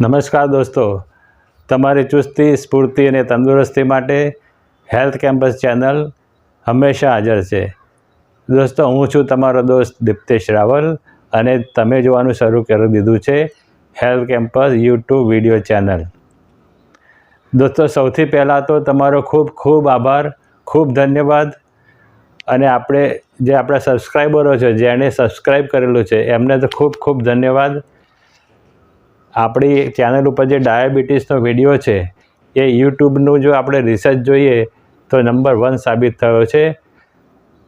નમસ્કાર દોસ્તો. તમારી ચુસ્તી, સ્ફૂર્તિ અને તંદુરસ્તી માટે હેલ્થ કેમ્પસ ચેનલ હંમેશા હાજર છે. દોસ્તો, હું છું તમારો દોસ્ત દીપ્તેશ રાવલ અને તમે જોવાનું શરૂ કરી દીધું છે health campus YouTube video channel. દોસ્તો, સૌથી પહેલાં તો તમારો ખૂબ ખૂબ આભાર, ખૂબ ધન્યવાદ. અને આપણે જે આપણા સબસ્ક્રાઈબરો છે, જેણે સબસ્ક્રાઈબ કરેલું છે, એમને તો ખૂબ ખૂબ ધન્યવાદ. આપણી ચેનલ ઉપર જે ડાયાબિટીસનો વીડિયો છે, એ યુટ્યુબનું જો આપણે રિસર્ચ જોઈએ, તો નંબર વન સાબિત થયો છે.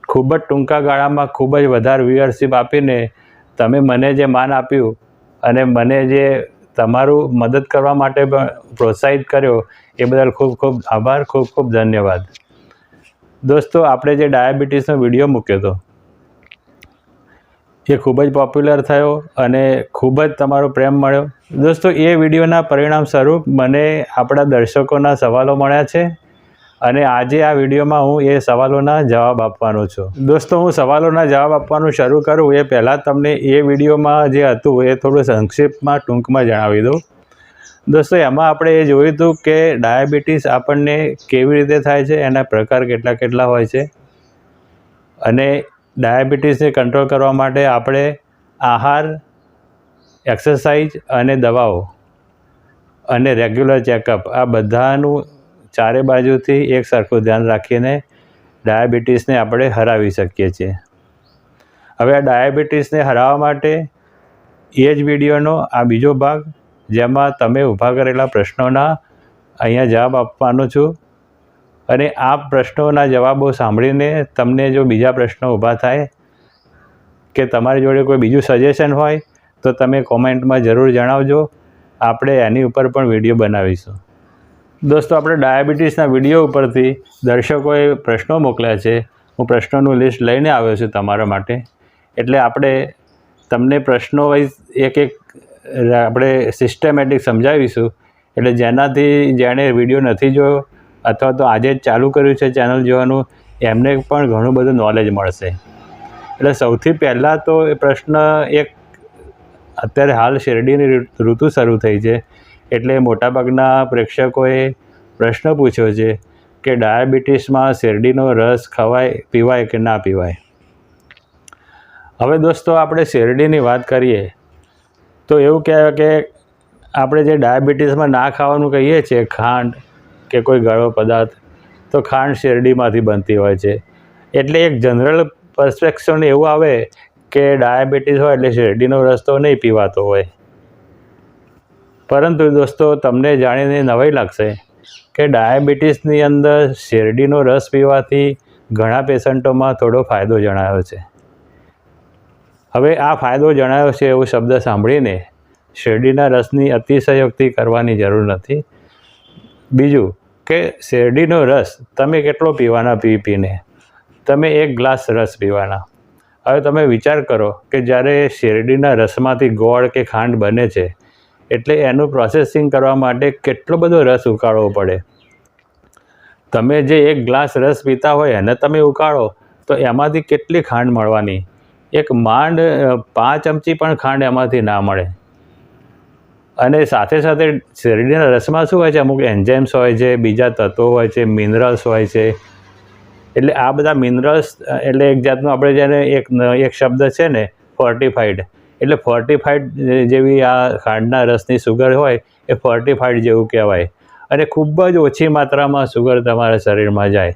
ખૂબ જ ટૂંકા ગાળામાં ખૂબ જ વધારે વ્યુઅરશીપ આપીને તમે મને જે માન આપ્યું અને મને જે તમારું મદદ કરવા માટે પણ પ્રોત્સાહિત કર્યો, એ બદલ ખૂબ ખૂબ આભાર, ખૂબ ખૂબ ધન્યવાદ. દોસ્તો, આપણે જે ડાયાબિટીસનો વીડિયો મૂક્યો હતો એ ખૂબ જ પોપ્યુલર થયો અને ખૂબ જ તમારો પ્રેમ મળ્યો. દોસ્તો, એ વિડીયોના પરિણામ સ્વરૂપ મને આપણા દર્શકોના સવાલો મળ્યા છે અને આજે આ વિડીયોમાં હું એ સવાલોના જવાબ આપવાનો છું. દોસ્તો, હું સવાલોના જવાબ આપવાનું શરૂ કરું. એ પહેલાં તમને એ વિડીયોમાં જે હતું એ થોડું સંક્ષિપ્તમાં, ટૂંકમાં જણાવી દઉં. દોસ્તો, એમાં આપણે એ જોયું હતું કે ડાયાબિટીસ આપણને કેવી રીતે થાય છે, એના પ્રકાર કેટલા કેટલા હોય છે અને ડાયાબિટીસને કંટ્રોલ કરવા માટે આપણે આહાર એક્સરસાઇઝ અને દવાઓ અને રેગ્યુલર ચેકઅપ આ બધાનું ચારે બાજુથી એક સરખું ધ્યાન રાખીને ડાયાબિટીસને આપણે હરાવી શકીએ છીએ. હવે આ ડાયાબિટીસને હરાવવા માટે એ જ વિડીયોનો આ બીજો ભાગ, જેમાં તમે ઊભા કરેલા પ્રશ્નોના અહીંયા જવાબ આપવાનો છું. અને આ પ્રશ્નોના જવાબો સાંભળીને તમને જો બીજા પ્રશ્નો ઊભા થાય કે તમારી જોડે કોઈ બીજું સજેશન હોય, તો તમે કોમેન્ટમાં જરૂર જણાવજો. આપણે એની ઉપર પણ વીડિયો બનાવીશું. દોસ્તો, આપણે ડાયાબિટીસના વીડિયો ઉપરથી દર્શકોએ પ્રશ્નો મોકલ્યા છે. હું પ્રશ્નોનું લિસ્ટ લઈને આવ્યો છું તમારા માટે. એટલે આપણે તમને પ્રશ્નો વાઇઝ એક એક આપણે સિસ્ટમેટિક સમજાવીશું. એટલે જેનાથી જેણે વીડિયો નથી જોયો અથવા તો આજે જ ચાલુ કર્યું છે ચેનલ જોવાનું, એમને પણ ઘણું બધું નોલેજ મળશે. એટલે સૌથી પહેલાં તો એ પ્રશ્ન એક, અત્યારે હાલ શેરડીની ઋતુ શરૂ થઈ છે. એટલે મોટાભાગના પ્રેક્ષકોએ પ્રશ્ન પૂછ્યો છે કે ડાયાબિટીસમાં શેરડીનો રસ ખવાય, પીવાય કે ના પીવાય? હવે દોસ્તો આપણે શેરડીની વાત કરીએ, તો એવું કહેવાય કે આપણે જે ડાયાબિટીસમાં ના ખાવાનું કહીએ છીએ, ખાંડ કે કોઈ ગળો પદાર્થ તો ખાંડ શેરડીમાંથી બનતી હોય છે. એટલે એક જનરલ પરસ્પેક્શન એવું આવે કે ડાયાબિટીસ હોય એટલે શેરડીનો રસ તો નહીં પીવાતો હોય. પરંતુ દોસ્તો, તમને જાણીને નવાઈ લાગશે કે ડાયાબિટીસની અંદર શેરડીનો રસ પીવાથી ઘણા પેશન્ટોમાં થોડો ફાયદો જણાયો છે. હવે આ ફાયદો જણાયો છે એવો શબ્દ સાંભળીને શેરડીના રસની અતિશયોક્તિ કરવાની જરૂર નથી. બીજું કે શેરડીનો રસ, તમે કેટલો પીવાના પી પીને? તમે એક ગ્લાસ રસ પીવાના. હવે તમે વિચાર કરો કે જ્યારે શેરડીના રસમાંથી ગોળ કે ખાંડ બને છે, એટલે એનું પ્રોસેસિંગ કરવા માટે કેટલો બધો રસ ઉકાળવો પડે. તમે જે એક ગ્લાસ રસ પીતા હોય એને તમે ઉકાળો, તો એમાંથી કેટલી ખાંડ મળવાની? એક માંડ પાંચ ચમચી પણ ખાંડ એમાંથી ના મળે. અને સાથે સાથે શેરડીના રસમાં શું હોય છે? અમુક એન્ઝાઇમ્સ હોય છે, બીજા તત્વો હોય છે, મિનરલ્સ હોય છે. એટલે આ બધા મિનરલ્સ, એટલે એક જાતનું આપણે જેને એક એક શબ્દ છે ને ફોર્ટિફાઈડ એટલે ફોર્ટિફાઈડ જેવી આ ખાંડના રસની સુગર હોય, એ ફોર્ટિફાઈડ જેવું કહેવાય. અને ખૂબ જ ઓછી માત્રામાં સુગર તમારા શરીરમાં જાય.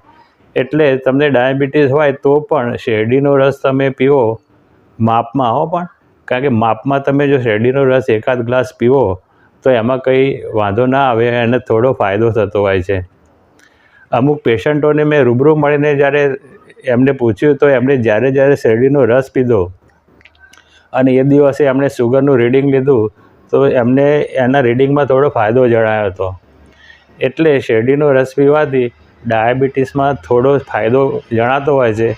એટલે તમને ડાયાબિટીસ હોય તો પણ શેરડીનો રસ તમે પીવો, માપમાં હો પણ. કારણ કે માપમાં તમે જો શેરડીનો રસ એકાદ ગ્લાસ પીવો, તો એમાં કંઈ વાંધો ના આવે અને થોડો ફાયદો થતો હોય છે. અમુક પેશન્ટોને મેં રૂબરૂ મળીને જ્યારે એમને પૂછ્યું, તો એમણે જ્યારે જ્યારે શેરડીનો રસ પીધો અને એ દિવસે એમણે સુગરનું રીડિંગ લીધું, તો એમને એના રીડિંગમાં થોડો ફાયદો જણાયો હતો. એટલે શેરડીનો રસ પીવાથી ડાયાબિટીસમાં થોડો ફાયદો જણાતો હોય છે.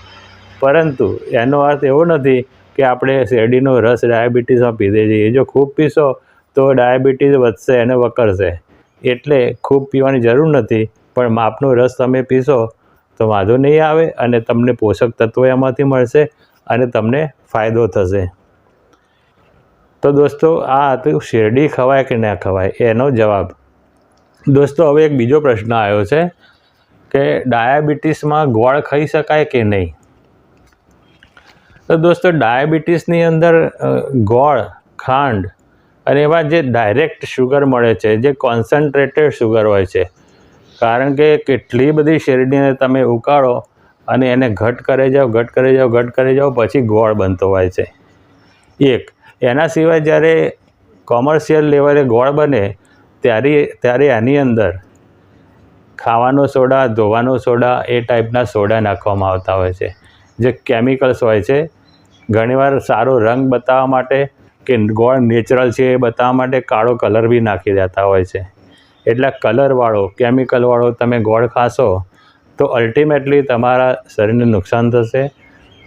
પરંતુ એનો અર્થ એવો નથી કે આપણે શેરડીનો રસ ડાયાબિટીસમાં પીધે એ જો ખૂબ પીશો તો ડાયાબિટીસ વધશે અને વકરશે. એટલે ખૂબ પીવાની જરૂર નથી, પણ માપનો રસ તમે પીશો તો વાંધો નહીં આવે અને તમને પોષક તત્વો એમાંથી મળશે અને તમને ફાયદો થશે. તો દોસ્તો, આ હતું શેરડી ખવાય કે ના ખવાય? એનો જવાબ. દોસ્તો, હવે એક બીજો પ્રશ્ન આવ્યો છે કે ડાયાબિટીસમાં ગોળ ખાઈ શકાય કે નહીં? તો દોસ્તો, ડાયાબિટીસની અંદર ગોળ, ખાંડ અને એવા જે ડાયરેક્ટ શુગર મળે છે, જે કોન્સન્ટ્રેટેડ શુગર હોય છે, કારણ કે કેટલી બધી શેરડીને તમે ઉકાળો અને એને ઘટ કરે જાઓ ઘટ કરે જાઓ ઘટ કરે જાઓ પછી ગોળ બનતો હોય છે. એક, એના સિવાય જ્યારે કોમર્શિયલ લેવલે ગોળ બને, ત્યારે ત્યારે એની અંદર ખાવાનો સોડા, ધોવાનો સોડા એ ટાઈપના સોડા નાખવામાં આવતા હોય છે. જે કેમિકલ્સ હોય છે ઘણીવાર સારો રંગ બતાવવા માટે કે ગોળ નેચરલ છે એ બતાવવા માટે કાળો કલર બી નાખી દેતા હોય છે. એટલે કલરવાળો કેમિકલવાળો તમે ગોળ ખાશો તો અલ્ટિમેટલી તમારા શરીરને નુકસાન થશે.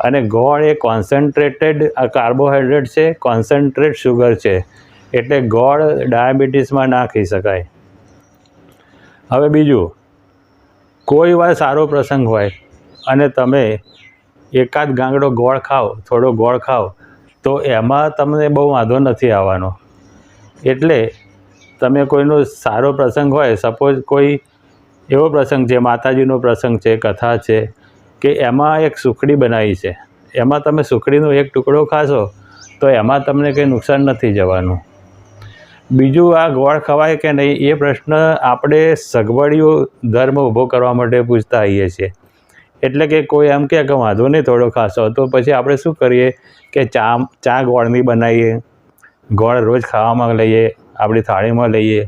અને ગોળ એ કોન્સન્ટ્રેટેડ કાર્બોહાઈડ્રેટ છે કોન્સન્ટ્રેટ શુગર છે. એટલે ગોળ ડાયાબિટીસમાં ના ખાઈ શકાય. હવે બીજું, કોઈ વાર સારો પ્રસંગ હોય અને તમે એકાદ ગાંગડો ગોળ ખાઓ, થોડો ગોળ ખાઓ, તો એમાં તમને બહુ વાંધો નથી આવવાનો. એટલે તમે કોઈનો સારો પ્રસંગ હોય સપોઝ કોઈ એવો પ્રસંગ છે, માતાજીનો પ્રસંગ છે, કથા છે, કે એમાં એક સુખડી બનાવી છે. એમાં તમે સુખડીનો એક ટુકડો ખાશો, તો એમાં તમને કંઈ નુકસાન નથી જવાનું. બીજું આ ગોળ ખવાય કે નહીં, એ પ્રશ્ન આપણે સગવડિયો, ધર્મ ઊભો કરવા માટે પૂછતા આવીએ છીએ. એટલે કે કોઈ એમ કહે કે વાંધો નહીં, થોડો ખાશો તો પછી આપણે શું કરીએ કે ચા ચા ગોળની બનાવીએ. ગોળ રોજ ખાવામાં લઈએ, આપણી થાળીમાં લઈએ.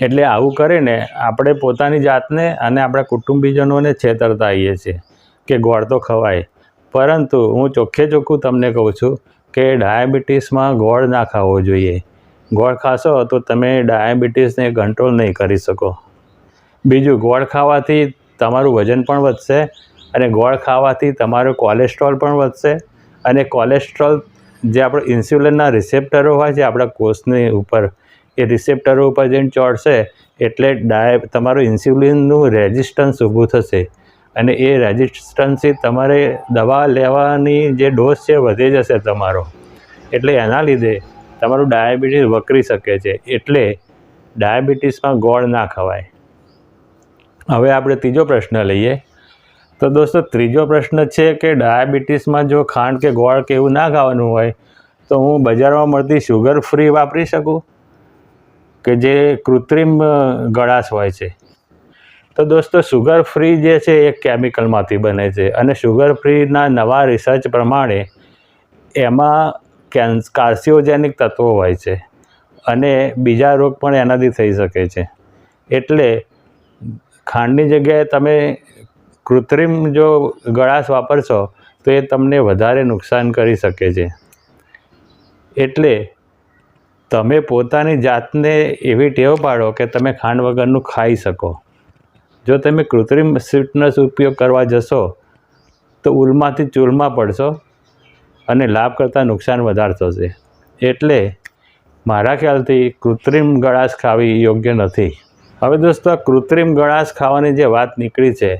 એટલે આવું કરીને આપણે પોતાની જાતને અને આપણા કુટુંબીજનોને છેતરતા આવીએ છીએ કે ગોળ તો ખવાય. પરંતુ હું ચોખ્ખે ચોખ્ખું તમને કહું છું કે ડાયાબિટીસમાં ગોળ ના ખાવો જોઈએ. ગોળ ખાશો તો તમે ડાયાબિટીસને કંટ્રોલ નહીં કરી શકો. બીજું, ગોળ ખાવાથી તમારું વજન પણ વધશે અને ગોળ ખાવાથી તમારું કોલેસ્ટ્રોલ પણ વધશે. અને કોલેસ્ટ્રોલ જે આપણે ઇન્સ્યુલિનના રિસેપ્ટરો હોય છે, આપણા કોષની ઉપર, એ રિસેપ્ટરો ઉપર જઈને ચોડશે એટલે ડાય, તમારું ઇન્સ્યુલિનનું રેઝિસ્ટન્સ ઊભું થશે. અને એ રેઝિસ્ટન્સથી તમારે દવા લેવાની જે ડોઝ છે વધી જશે તમારો. એટલે એના લીધે તમારું ડાયાબિટીસ વકરી શકે છે. એટલે ડાયાબિટીસમાં ગોળ ના ખવાય. હવે આપણે ત્રીજો પ્રશ્ન લઈએ. તો દોસ્તો, ત્રીજો પ્રશ્ન છે કે ડાયાબિટીસમાં જો ખાંડ કે ગોળ કે એવું ના ખાવાનું હોય, તો હું બજારમાં મળતી શુગર ફ્રી વાપરી શકું? કે જે કૃત્રિમ ગળાશ હોય છે? તો દોસ્તો શુગર ફ્રી જે છે એ કેમિકલમાંથી બને છે અને શુગર ફ્રીના નવા રિસર્ચ પ્રમાણે એમાં કેન્સ કાર્સિયોજેનિક તત્વો હોય છે અને બીજા રોગ પણ એનાથી થઈ શકે છે. એટલે ખાંડની જગ્યાએ તમે કૃત્રિમ જો ગળાશ વાપરશો, તો એ તમને વધારે નુકસાન કરી શકે છે. એટલે તમે પોતાની જાતને એવી ટેવ પાડો કે તમે ખાંડ વગરનું ખાઈ શકો. જો તમે કૃત્રિમ સ્વીટનસ ઉપયોગ કરવા જશો, તો ઉલમાંથી ચૂલમાં પડશો અને લાભ કરતાં નુકસાન વધારે થશે એટલે મારા ખ્યાલથી કૃત્રિમ ગળાશ ખાવી યોગ્ય નથી. હવે દોસ્તો કૃત્રિમ ગળાશ ખાવાની જે વાત નીકળી છે,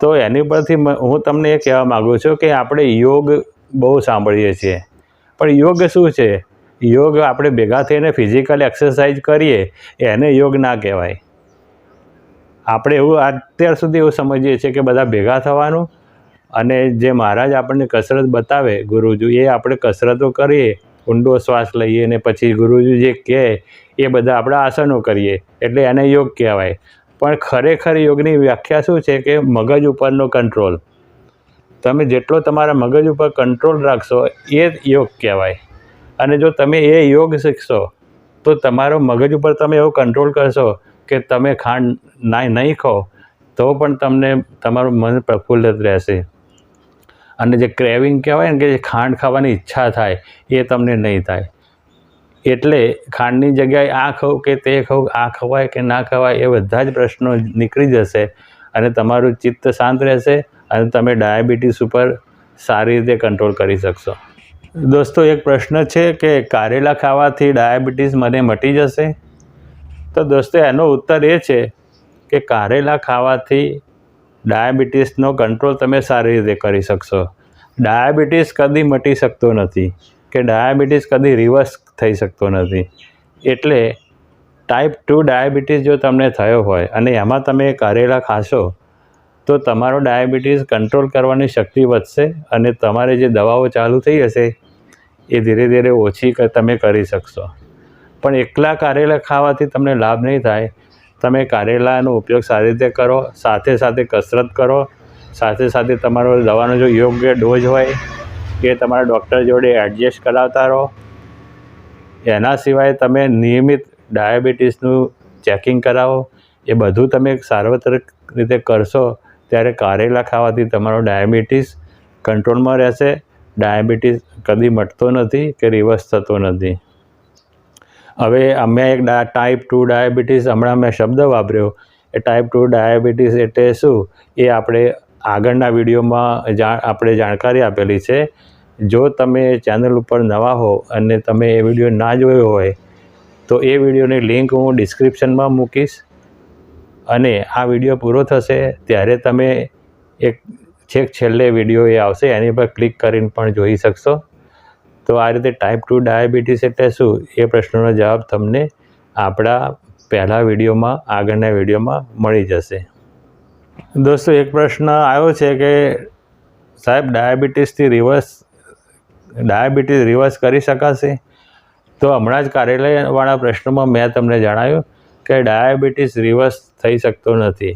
તો એની પરથી હું તમને એ કહેવા માગું છું કે આપણે યોગ બહુ સાંભળીએ છીએ. પણ યોગ શું છે? યોગ આપણે ભેગા થઈને ફિઝિકલ એક્સરસાઇઝ કરીએ, એને યોગ ના કહેવાય. આપણે એવું અત્યાર સુધી એવું સમજીએ છીએ કે બધા ભેગા થવાનું અને જે મહારાજ આપણને કસરત બતાવે ગુરુજી, એ આપણે કસરતો કરીએ ઊંડો શ્વાસ લઈએ ને પછી ગુરુજી જે કહે એ બધા આપણે આસનો કરીએ, એટલે એને યોગ કહેવાય. પણ ખરેખર યોગની વ્યાખ્યા શું છે કે મગજ ઉપરનો કંટ્રોલ તમે જેટલો તમારા મગજ ઉપર કંટ્રોલ રાખશો એ યોગ કહેવાય. અને જો તમે એ યોગ શીખશો, તો તમારો મગજ ઉપર તમે એવો કંટ્રોલ કરશો કે તમે ખાંડ ના નહીં ખાઓ, તો પણ તમને તમારું મન પ્રફુલ્લિત રહેશે. અને જે ક્રેવિંગ કહેવાય ને કે જે ખાંડ ખાવાની ઈચ્છા થાય, એ તમને નહીં થાય. એટલે ખાંડની જગ્યાએ આ ખાઉં કે તે ખાઉં આ ખવાય કે ના ખવાય એ બધા જ પ્રશ્નો નીકળી જશે અને તમારું ચિત્ત શાંત રહેશે અને તમે ડાયાબિટીસ ઉપર સારી રીતે કંટ્રોલ કરી શકશો. દોસ્તો, એક પ્રશ્ન છે કે કારેલા ખાવાથી ડાયાબિટીસ મને મટી જશે? તો દોસ્તો, એનો ઉત્તર એ છે કે કારેલા ખાવાથી ડાયાબિટીસનો કંટ્રોલ તમે સારી રીતે કરી શકશો. ડાયાબિટીસ કદી મટી શકતો નથી કે ડાયાબિટીસ કદી રિવર્સ થઈ શકતો નથી. એટલે ટાઈપ ટુ ડાયાબિટીસ જો તમને થયો હોય અને એમાં તમે કારેલા ખાશો, તો તમારો ડાયાબિટીસ કંટ્રોલ કરવાની શક્તિ વધશે અને તમારે જે દવાઓ ચાલુ થઈ હશે, એ ધીરે ધીરે ઓછી તમે કરી શકશો. પણ એકલા કારેલા ખાવાથી તમને લાભ નહીં થાય તમે કારેલાનો ઉપયોગ સારી રીતે કરો, સાથે સાથે કસરત કરો, સાથે સાથે તમારો દવાનો જો યોગ્ય ડોઝ હોય એ તમારા ડૉક્ટર જોડે એડજસ્ટ કરાવતા રહો. એના સિવાય તમે નિયમિત ડાયાબિટીસનું ચેકિંગ કરાવો. એ બધું તમે સાર્વત્રિક રીતે કરશો ત્યારે કારેલા ખાવાથી તમારો ડાયાબિટીસ કંટ્રોલમાં રહેશે. ડાયાબિટીસ કદી મટતો નથી કે રિવર્સ થતો નથી. હવે અમે એક ડા ટાઈપ ટુ ડાયાબિટીસ હમણાં મેં શબ્દ વાપર્યો. એ ટાઈપ ટુ ડાયાબિટીસ એટલે શું? એ આપણે આગળના વિડીયોમાં જા આપણે જાણકારી આપેલી છે. જો તમે ચેનલ ઉપર નવા હો અને તમે એ વીડિયો ના જોયો હોય, તો એ વિડીયોની લિંક હું ડિસ્ક્રિપ્શનમાં મૂકીશ અને આ વીડિયો પૂરો થશે ત્યારે તમે એક છેક છેલ્લે વીડિયો એ આવશે. એની પર ક્લિક કરીને પણ જોઈ શકશો. તો આ રીતે ટાઈપ ટુ ડાયાબિટીસ એટલે શું? એ પ્રશ્નનો જવાબ તમને આપણા પહેલા વિડીયોમાં, આગળના વિડીયોમાં મળી જશે. દોસ્તો, એક પ્રશ્ન આવ્યો છે કે સાહેબ ડાયાબિટીસથી રિવર્સ ડાયાબિટીસ રિવર્સ કરી શકાશે? તો હમણાં જ કાર્યાલયવાળા પ્રશ્નમાં મેં તમને જણાવ્યું કે ડાયાબિટીસ રિવર્સ થઈ શકતો નથી.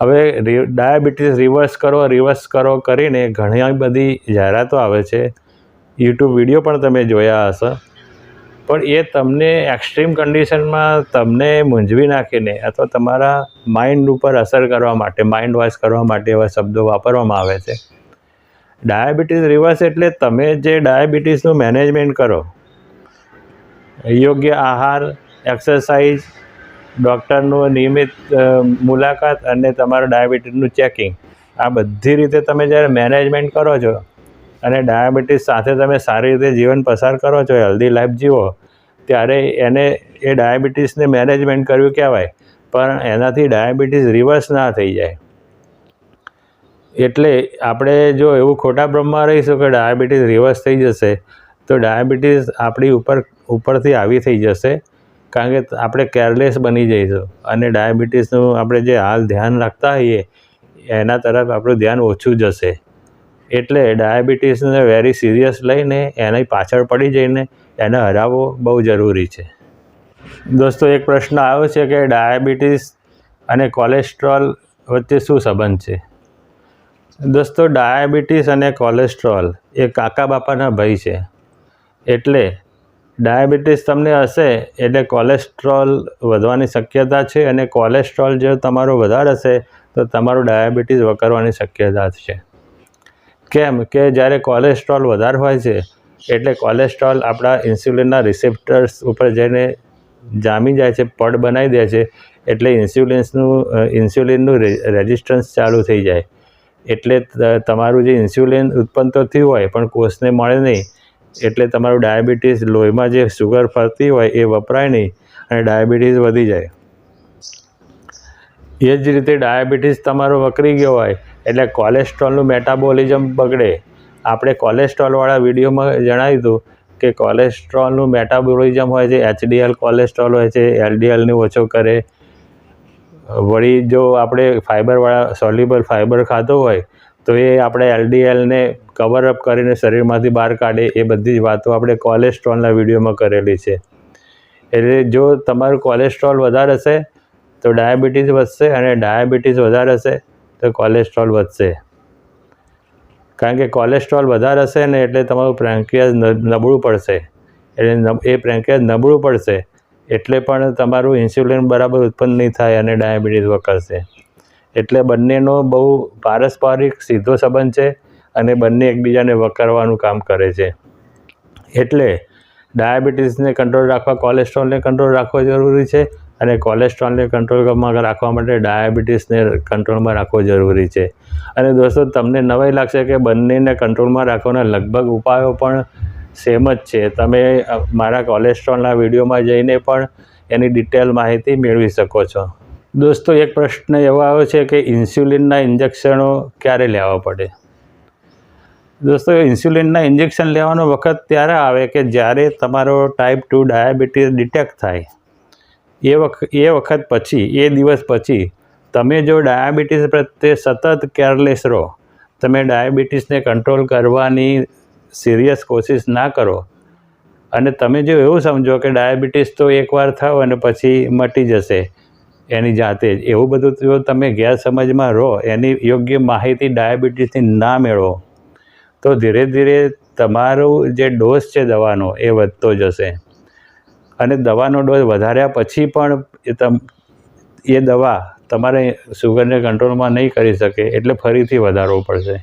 હવે ડાયાબિટીસ રિવર્સ કરો રિવર્સ કરો કરીને ઘણી બધી જાહેરાતો આવે છે. યુટ્યુબ વીડિયો પણ તમે જોયા હશે. પણ એ તમને એક્સ્ટ્રીમ કન્ડિશનમાં તમને મૂંઝવી નાખીને અથવા તમારા માઇન્ડ ઉપર અસર કરવા માટે માઇન્ડ વોશ કરવા માટે એવા શબ્દો વાપરવામાં આવે છે. ડાયાબિટીસ રિવર્સ એટલે તમે જે ડાયાબિટીસનું મેનેજમેન્ટ કરો, યોગ્ય આહાર એક્સરસાઇઝ ડૉક્ટરનું નિયમિત મુલાકાત અને તમારું ડાયાબિટીસનું ચેકિંગ આ બધી રીતે તમે જ્યારે મેનેજમેન્ટ કરો છો અને ડાયાબિટીસ સાથે તમે સારી રીતે જીવન પસાર કરો છો હેલ્ધી લાઈફ જીવો, ત્યારે એને, એ ડાયાબિટીસને મેનેજમેન્ટ કર્યું કહેવાય, પણ એનાથી ડાયાબિટીસ રિવર્સ ના થઈ જાય. એટલે આપણે જો એવું ખોટા ભ્રમમાં રહીશું કે ડાયાબિટીસ રિવર્સ થઈ જશે, તો ડાયાબિટીસ આપણી ઉપર, ઉપરથી આવી થઈ જશે, કારણ કે આપણે કેરલેસ બની જઈશું. અને ડાયાબિટીસનું આપણે જે હાલ ધ્યાન રાખતા હોઈએ, એના તરફ આપણું ધ્યાન ઓછું જશે. એટલે ડાયાબિટીસને વેરી સિરિયસ લઈને એની પાછળ પડી જઈને એને હરાવવો બહુ જરૂરી છે. દોસ્તો, એક પ્રશ્ન આવ્યો છે કે ડાયાબિટીસ અને કોલેસ્ટ્રોલ વચ્ચે શું સંબંધ છે? દોસ્તો, ડાયાબિટીસ અને કોલેસ્ટ્રોલ એ કાકા બાપાના ભાઈ છે. એટલે ડાયાબિટીસ તમને હશે એટલે કોલેસ્ટ્રોલ વધવાની શક્યતા છે અને કોલેસ્ટ્રોલ જો તમારો વધારે હશે તો તમારું ડાયાબિટીસ વકરવાની શક્યતા છે. કેમ કે જ્યારે કોલેસ્ટ્રોલ વધારે હોય છે, એટલે કોલેસ્ટ્રોલ આપણા ઇન્સ્યુલિનના રિસેપ્ટર્સ ઉપર જઈને જામી જાય છે, પડ બનાવી દે છે, એટલે ઇન્સ્યુલિન્સનું ઇન્સ્યુલિનનું રેઝિસ્ટન્સ ચાલુ થઈ જાય. એટલે તમારું જે ઇન્સ્યુલિન ઉત્પન્ન તો થયું હોય, પણ કોષને મળે નહીં, એટલે તમારું ડાયાબિટીસ લોહીમાં જે સુગર ફરતી હોય એ વપરાય નહીં, અને ડાયાબિટીસ વધી જાય. એ જ રીતે ડાયાબિટીસ તમારો વકરી ગયો હોય એટલે કોલેસ્ટ્રોલનું મેટાબોલિઝમ બગડે. આપણે કોલેસ્ટ્રોલવાળા વિડીયોમાં જણાવ્યું હતું કે કોલેસ્ટ્રોલનું મેટાબોલિઝમ હોય છે, એચડીએલ કોલેસ્ટ્રોલ હોય છે, એલડીએલને ઓછો કરે. વળી જો આપણે ફાઇબરવાળા સોલ્યુબલ ફાઇબર ખાતો હોય, તો એ આપણે એલડીએલને કવર અપ કરીને શરીરમાંથી બહાર કાઢે. એ બધી જ વાતો આપણે કોલેસ્ટ્રોલના વિડીયોમાં કરેલી છે. એટલે જો તમારું કોલેસ્ટ્રોલ વધારે હશે, તો ડાયાબિટીસ વધશે અને ડાયાબિટીસ વધારે હશે. તો કોલેસ્ટ્રોલ વધશે. કારણ કે કોલેસ્ટ્રોલ વધારે હશે ને એટલે તમારું પ્રેન્ક્રિયાઝ નબળું પડશે. એટલે એ પ્રેન્ક્રિયાઝ નબળું પડશે, એટલે પણ તમારું ઇન્સ્યુલિન બરાબર ઉત્પન્ન નહીં થાય અને ડાયાબિટીસ વકરશે. એટલે બંનેનો બહુ પારસ્પરિક સીધો સંબંધ છે અને બંને એકબીજાને વકરવાનું કામ કરે છે. એટલે ડાયાબિટીસને કંટ્રોલ રાખવા કોલેસ્ટ્રોલને કંટ્રોલ રાખવો જરૂરી છે અને કોલેસ્ટ્રોલને કંટ્રોલમાં રાખવા માટે ડાયાબિટીસને કંટ્રોલમાં રાખવો જરૂરી છે. અને દોસ્તો, તમને નવાઈ લાગશે કે બંનેને કંટ્રોલમાં રાખવાના લગભગ ઉપાયો પણ સેમ જ છે. તમે મારા કોલેસ્ટ્રોલના વિડીયોમાં જઈને પણ એની ડિટેલ માહિતી મેળવી શકો છો. દોસ્તો, એક પ્રશ્ન એવો આવ્યો છે કે ઇન્સ્યુલિનના ઇન્જેક્શનો ક્યારે લેવા પડે? દોસ્તો ઇન્સ્યુલિનના ઇન્જેક્શન લેવાનો વખત ત્યારે આવે કે જ્યારે તમારો ટાઈપ ટુ ડાયાબિટીસ ડિટેક્ટ થાય. એ વખત એ વખત પછી, એ દિવસ પછી, તમે જો ડાયાબિટીસ પ્રત્યે સતત કેરલેસ રહો, તમે ડાયાબિટીસને કંટ્રોલ કરવાની સિરિયસ કોશિશ ના કરો, અને તમે જો એવું સમજો કે ડાયાબિટીસ તો એકવાર થાવ અને પછી મટી જશે, એની જાતે જ. એવું બધું જો તમે ગેરસમજમાં રહો, એની યોગ્ય માહિતી ડાયાબિટીસની ના મેળવો, તો ધીરે ધીરે તમારું જે ડોઝ છે દવાનો, એ વધતો જશે. અને દવાનો ડોઝ વધાર્યા પછી પણ એ તમ, એ દવા તમારે સુગરને કંટ્રોલમાં નહીં કરી શકે એટલે ફરીથી વધારવો પડશે.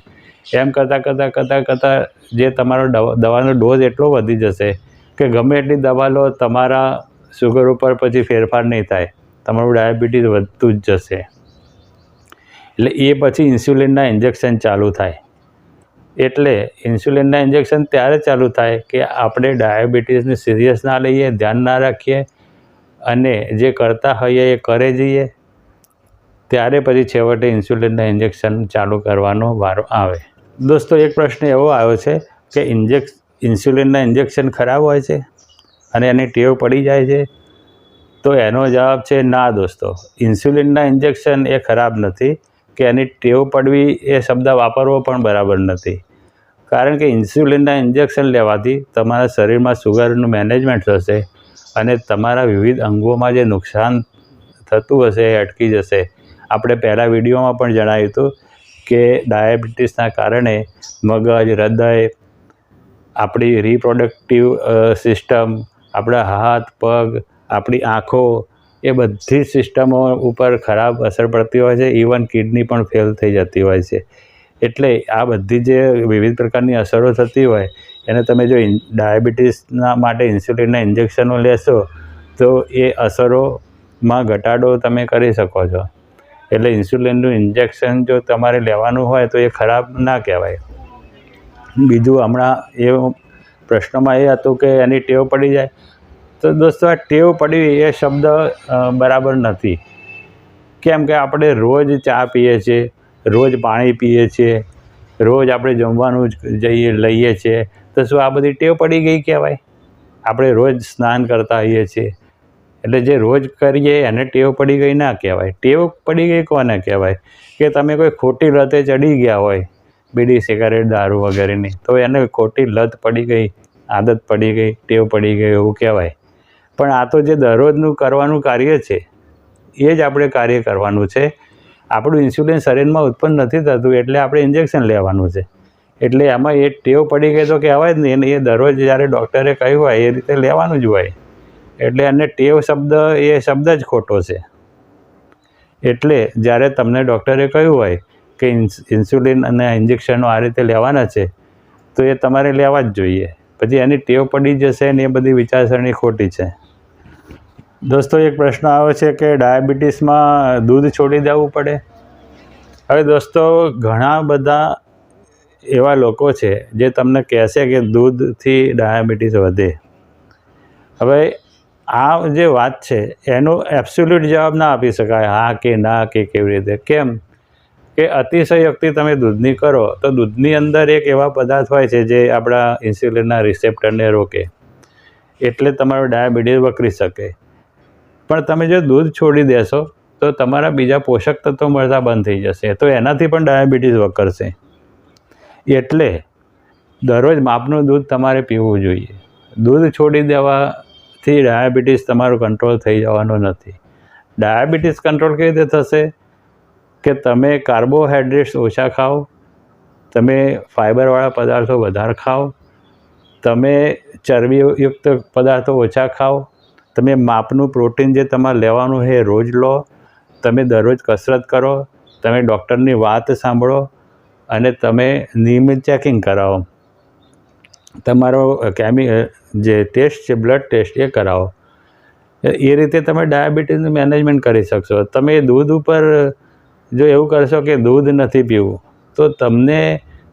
એમ કરતાં કરતાં કરતાં કરતાં જે તમારો દવાનો ડોઝ એટલો વધી જશે કે ગમે એટલી દવા લો તમારા સુગર ઉપર પછી ફેરફાર નહીં થાય. તમારું ડાયાબિટીસ વધતું જ જશે. એટલે એ પછી ઇન્સ્યુલિનના ઇન્જેક્શન ચાલુ થાય. એટલે ઇન્સ્યુલિનના ઇન્જેક્શન ત્યારે ચાલુ થાય કે આપણે ડાયાબિટીસને સિરિયસ ના લઈએ, ધ્યાન ના રાખીએ અને જે કરતા હોઈએ એ કરે જઈએ. ત્યારે પછી છેવટે ઇન્સ્યુલિનના ઇન્જેક્શન ચાલુ કરવાનો વારો આવે. દોસ્તો, એક પ્રશ્ન એવો આવ્યો છે કે ઇન્જેક્શ ઇન્સ્યુલિનના ઇન્જેક્શન ખરાબ હોય છે અને એની ટેવ પડી જાય છે? તો એનો જવાબ છે ના દોસ્તો. ઇન્સ્યુલિનના ઇન્જેક્શન એ ખરાબ નથી કે એની ટેવ પડવી એ શબ્દ વાપરવો પણ બરાબર નથી. કારણ કે ઇન્સ્યુલિનના ઇન્જેક્શન લેવાથી તમારા શરીરમાં સુગરનું મેનેજમેન્ટ થશે અને તમારા વિવિધ અંગોમાં જે નુકસાન થતું હશે એ અટકી જશે. આપણે પહેલાં વિડીયોમાં પણ જણાવ્યું હતું કે ડાયાબિટીસના કારણે મગજ, હૃદય, આપણી રિપ્રોડક્ટિવ સિસ્ટમ, આપણા હાથ, પગ, આપણી આંખો એ બધી સિસ્ટમો ઉપર ખરાબ અસર પડતી હોય છે. ઇવન કિડની પણ ફેલ થઈ જતી હોય છે. એટલે આ બધી જે વિવિધ પ્રકારની અસરો થતી હોય, એને તમે જો ડાયાબિટીસના માટે ઇન્સ્યુલિનના ઇન્જેક્શનો લેશો, તો એ અસરોમાં ઘટાડો તમે કરી શકો છો. એટલે ઇન્સ્યુલિનનું ઇન્જેક્શન જો તમારે લેવાનું હોય, તો એ ખરાબ ના કહેવાય. બીજું હમણાં એ પ્રશ્નમાં એ હતું કે એની ટેવ પડી જાય. તો દોસ્તો, આ ટેવ પડવી એ શબ્દ બરાબર નથી. કેમ કે આપણે રોજ ચા પીએ છીએ રોજ પાણી પીએ છીએ રોજ આપણે જમવાનું જ જઈએ, લઈએ છીએ તો શું આ બધી ટેવ પડી ગઈ કહેવાય? આપણે રોજ સ્નાન કરતા હોઈએ છીએ. એટલે જે રોજ કરીએ એને ટેવ પડી ગઈ ના કહેવાય. ટેવ પડી ગઈ કોને કહેવાય? કે તમે કોઈ ખોટી લતે ચડી ગયા હોય, બીડી, સિગારેટ, દારૂ વગેરેની, તો એને ખોટી લત પડી ગઈ, આદત પડી ગઈ, ટેવ પડી ગઈ એવું કહેવાય. પણ આ તો જે દરરોજનું કરવાનું કાર્ય છે, એ જ આપણે કાર્ય કરવાનું છે. આપણું ઇન્સ્યુલિન શરીરમાં ઉત્પન્ન નથી થતું એટલે આપણે ઇન્જેક્શન લેવાનું છે. એટલે એમાં એ ટેવ પડી ગઈ તો કહેવાય જ નહીં. એ દરરોજ જ્યારે ડૉક્ટરે કહ્યું હોય, એ રીતે લેવાનું જ હોય. એટલે એને ટેવ શબ્દ, એ શબ્દ જ ખોટો છે. એટલે જ્યારે તમને ડૉક્ટરે કહ્યું હોય કે ઇન્સ્યુલિન અને ઇન્જેક્શનો આ રીતે લેવાના છે, તો એ તમારે લેવા જ જોઈએ. પછી એની ટેવ પડી જશે ને એ બધી વિચારસરણી ખોટી છે. દોસ્તો, એક પ્રશ્ન આવે છે કે ડાયાબિટીસમાં દૂધ છોડી દેવું પડે? હવે દોસ્તો, ઘણા બધા એવા લોકો છે જે તમને કહેશે કે દૂધથી ડાયાબિટીસ વધે. હવે આ જે વાત છે, એનો એબ્સોલ્યુટ જવાબ ના આપી શકાય, હા કે ના કે કેવી રીતે? કેમ? કે અતિશયોક્તિ તમે દૂધની કરો, તો દૂધની અંદર એક એવા પદાર્થ હોય છે જે આપણા ઇન્સ્યુલિનના રિસેપ્ટરને રોકે. એટલે તમારો ડાયાબિટીસ વકરી શકે. પણ તમે જો દૂધ છોડી દેશો, તો તમારા બીજા પોષક તત્વો મળતા બંધ થઈ જશે. તો એનાથી પણ ડાયાબિટીસ વકરશે. એટલે દરરોજ માપનું દૂધ તમારે પીવું જોઈએ. દૂધ છોડી દેવાથી ડાયાબિટીસ તમારું કંટ્રોલ થઈ જવાનું નથી. ડાયાબિટીસ કંટ્રોલ કેવી રીતે થશે? કે તમે કાર્બોહાઈડ્રેટ્સ ઓછા ખાઓ, તમે ફાઇબરવાળા પદાર્થો વધારે ખાઓ, તમે ચરબીયુક્ત પદાર્થો ઓછા ખાઓ તમે માપનું પ્રોટીન જે તમારે લેવાનું છે એ રોજ લો, તમે દરરોજ કસરત કરો, તમે ડૉક્ટરની વાત સાંભળો અને તમે નિયમિત ચેકિંગ કરાવો. તમારો કેમી જે ટેસ્ટ છે, બ્લડ ટેસ્ટ એ કરાવો. એ રીતે તમે ડાયાબિટીસનું મેનેજમેન્ટ કરી શકશો. તમે દૂધ ઉપર, જો એવું કરશો કે દૂધ નથી પીવું, તો તમને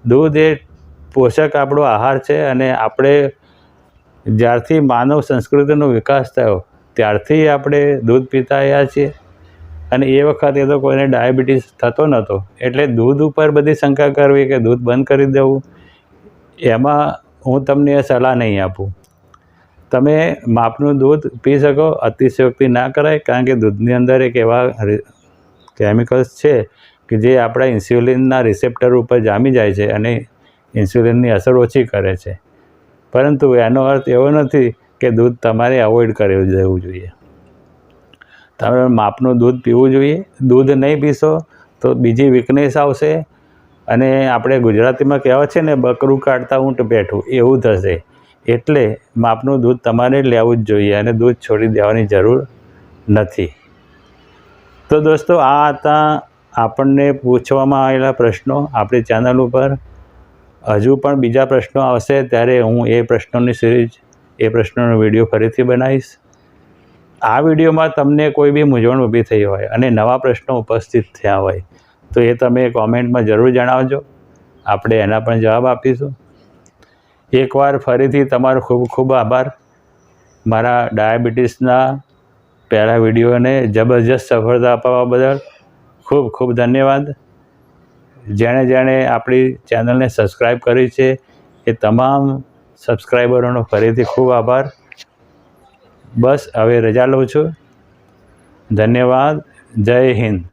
દૂધ એ પોષક આપણો આહાર છે અને આપણે જ્યારથી માનવ સંસ્કૃતિનો વિકાસ થયો, ત્યારથી આપણે દૂધ પીતા આવ્યા છીએ. અને એ વખતે તો કોઈને ડાયાબિટીસ થતો નહોતો. એટલે દૂધ ઉપર બધી શંકા કરવી કે દૂધ બંધ કરી દેવું, એમાં હું તમને એ સલાહ નહીં આપું. તમે માપનું દૂધ પી શકો, અતિશયોક્તિ ના કરાય, કારણ કે દૂધની અંદર એક એવા કેમિકલ્સ છે કે જે આપણા ઇન્સ્યુલિનના રિસેપ્ટર ઉપર જામી જાય છે અને ઇન્સ્યુલિનની અસર ઓછી કરે છે. પરંતુ એનો અર્થ એવો નથી કે દૂધ તમારે અવોઇડ કરી દેવું જોઈએ. તમે માપનું દૂધ પીવું જોઈએ. દૂધ નહીં પીશો તો બીજી વીકનેસ આવશે. અને આપણે ગુજરાતીમાં કહેવત છે ને, બકરું કાઢતા ઊંટ બેઠું, એવું થશે. એટલે માપનું દૂધ તમારે લેવું જ જોઈએ અને દૂધ છોડી દેવાની જરૂર નથી. તો દોસ્તો, આ હતા આપણને પૂછવામાં આવેલા પ્રશ્નો આપણી ચેનલ ઉપર. હજુ પણ બીજા પ્રશ્નો આવશે ત્યારે હું એ પ્રશ્નોની સિરીઝ, એ પ્રશ્નોનો વીડિયો ફરીથી બનાવીશ. આ વિડીયોમાં તમને કોઈ બી મૂંઝવણ ઊભી થઈ હોય અને નવા પ્રશ્નો ઉપસ્થિત થયા હોય, તો એ તમે કોમેન્ટમાં જરૂર જણાવજો. આપણે એના પણ જવાબ આપીશું. એકવાર ફરીથી તમારો ખૂબ ખૂબ આભાર. મારા ડાયાબિટીસના પહેલા વિડીયોને જબરજસ્ત સફળતા અપાવવા બદલ ખૂબ ખૂબ ધન્યવાદ. જેણે જેણે આપણી ચેનલને સબસ્ક્રાઈબ કરી છે, એ તમામ સબસ્ક્રાઈબરોનો ફરીથી ખૂબ આભાર. બસ, હવે રજા લઉં છું. ધન્યવાદ. જય હિન્દ.